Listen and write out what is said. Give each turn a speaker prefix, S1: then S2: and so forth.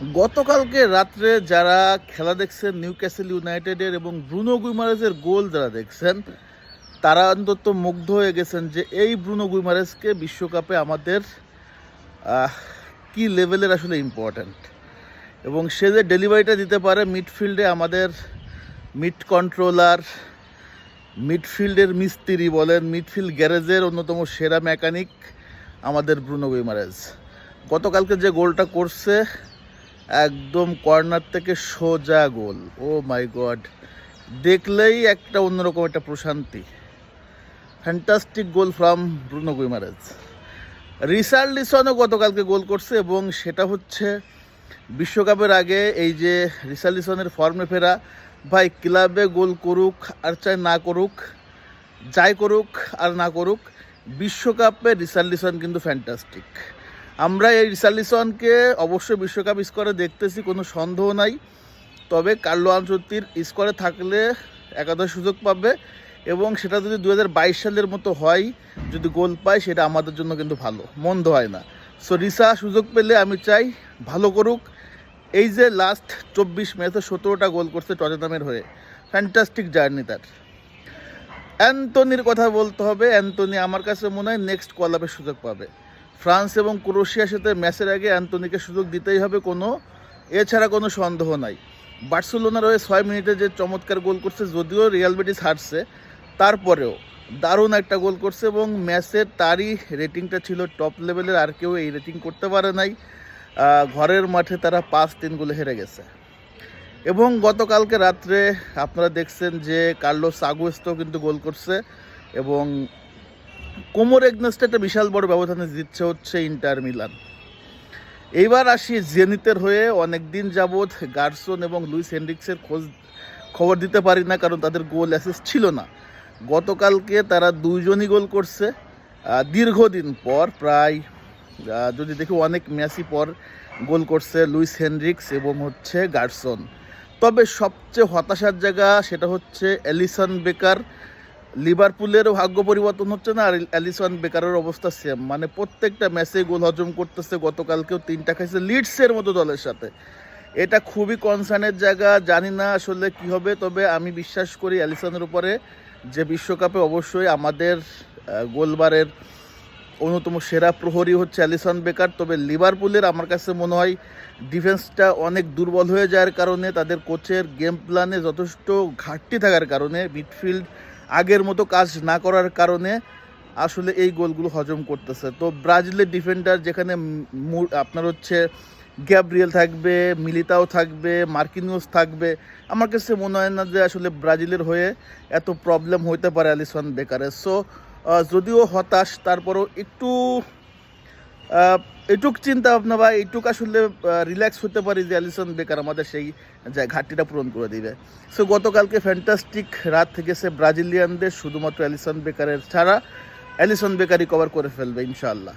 S1: গতকালকে রাত্রে যারা খেলা দেখছেন নিউ ক্যাসেল ইউনাইটেডের এবং ব্রুনো গুইমারেজের গোল যারা দেখছেন, তারা অন্তত মুগ্ধ হয়ে গেছেন যে এই ব্রুনো গুইমারেজকে বিশ্বকাপে আমাদের কি লেভেলের আসলে ইম্পর্ট্যান্ট এবং সে যে ডেলিভারিটা দিতে পারে মিডফিল্ডে আমাদের মিড কন্ট্রোলার, মিডফিল্ডের মিস্ত্রি বলেন, মিডফিল্ড গ্যারেজের অন্যতম সেরা মেকানিক আমাদের ব্রুনো গুইমারেজ। গতকালকে যে গোলটা করছে একদম কর্নার থেকে সোজা গোল। ও মাই গড। দেখলেই একটা অন্যরকম একটা প্রশান্তি। Fantastic goal from Bruno Guimaraes রিসার্লিসনও গতকালকে গোল করছে এবং সেটা হচ্ছে বিশ্বকাপের আগে এই যে রিসার্লিসনের ফর্মে ফেরা, ভাই ক্লাবে গোল করুক আর চাই না করুক, যাই করুক আর না করুক, বিশ্বকাপে রিসার্লিসন কিন্তু ফ্যান্টাস্টিক আমরা এই রিসার্লিসনকে অবশ্যই বিশ্বকাপ স্কোরে দেখতেছি, কোনো সন্দেহ নাই। তবে কার্লো আনচত্তির স্কোরে থাকলে একাদশ সুযোগ পাবে এবং সেটা যদি দু হাজার বাইশ সালের মতো হয়, যদি গোল পায়, সেটা আমাদের জন্য কিন্তু ভালো, মন্দ হয় না। সো রিসা সুযোগ পেলে আমি চাই ভালো করুক। এই যে লাস্ট চব্বিশ ম্যাচে সতেরোটা গোল করছে টটেনামের হয়ে ফ্যান্টাস্টিক জার্নি তার। অ্যান্টনির কথা বলতে হবে, অ্যান্টনি আমার কাছে মনে হয় নেক্সট কলাপের সুযোগ পাবে। ফ্রান্স এবং ক্রোশিয়ার সাথে ম্যাচের আগে অ্যান্টনিকে সুযোগ দিতেই হবে কোনো। এছাড়া কোনো সন্দেহ নাই। বার্সেলোনার হয়ে ছয় মিনিটে যে চমৎকার গোল করছে, যদিও রিয়াল বেটিস হারছে, তারপরেও দারুণ একটা গোল করছে এবং ম্যাচের তারই রেটিংটা ছিল টপ লেভেলের, আর কেউ এই রেটিং করতে পারে নাই। ঘরের মাঠে তারা পাঁচ তিন গোলে হেরে গেছে। এবং গতকালকে রাত্রে আপনারা দেখছেন যে কার্লোস আগুয়েস্তো কিন্তু গোল করছে এবং কোমর এগনেস্টে একটা বিশাল বড় ব্যবধানে জিতছে হচ্ছে ইন্টার মিলান। এইবার আসি জেনিতের হয়ে অনেক দিন যাবৎ গার্সন এবং লুইস হেনরিক্সের খোঁজ, খবর দিতে পারি না কারণ তাদের গোল অ্যাসেস ছিল না। গতকালকে তারা দুইজনই গোল করছে। দীর্ঘদিন পর প্রায় যদি দেখি অনেক ম্যাচই পর গোল করছে লুইস হেনরিক্স এবং হচ্ছে গার্সন। তবে সবচেয়ে হতাশার জায়গা সেটা হচ্ছে অ্যালিসন বেকার লিভারপুলেরও ভাগ্য পরিবর্তন হচ্ছে না, আর অ্যালিসন বেকারের অবস্থা সেম মানে প্রত্যেকটা ম্যাচে গোল হজম করতেছে, গতকালকেও তিনটা খাইছে লিডসের মতো দলের সাথে। এটা খুবই কনসার্নের জায়গা, জানি না আসলে কি হবে, তবে আমি বিশ্বাস করি অ্যালিসনের উপরে যে বিশ্বকাপে অবশ্যই আমাদের গোলবারের অন্যতম সেরা প্রহরী হচ্ছে অ্যালিসন বেকার। তবে লিভারপুলের আমার কাছে মনে হয় ডিফেন্সটা অনেক দুর্বল হয়ে যাওয়ার কারণে তাদের কোচের গেম প্ল্যানে যথেষ্ট ঘাটতি থাকার কারণে মিডফিল্ড আগের মতো কাজ না করার কারণে আসলে এই গোলগুলো হজম করতেছে। তো ব্রাজিলের ডিফেন্ডার যেখানে আপনার হচ্ছে গ্যাব্রিয়েল থাকবে, মিলিতাও থাকবে, মার্কিনিউস থাকবে, আমার কাছে মনে হয় না যে আসলে ব্রাজিলের হয়ে এত প্রবলেম হইতে পারে অ্যালিসন বেকারের। সো যদিও হতাশ, তারপরও একটু এটুক চিন্তা ভাবনা বা এইটুক আসলে রিল্যাক্স হতে পারি যে অ্যালিসন বেকার আমাদের সেই ঘাটতিটা পূরণ করে দিবে। সো গতকালকে ফ্যান্টাস্টিক রাত থেকে সে ব্রাজিলিয়ানদের, শুধুমাত্র অ্যালিসন বেকারের ছাড়া, অ্যালিসন বেকারই কভার করে ফেলবে, ইনশাআল্লাহ।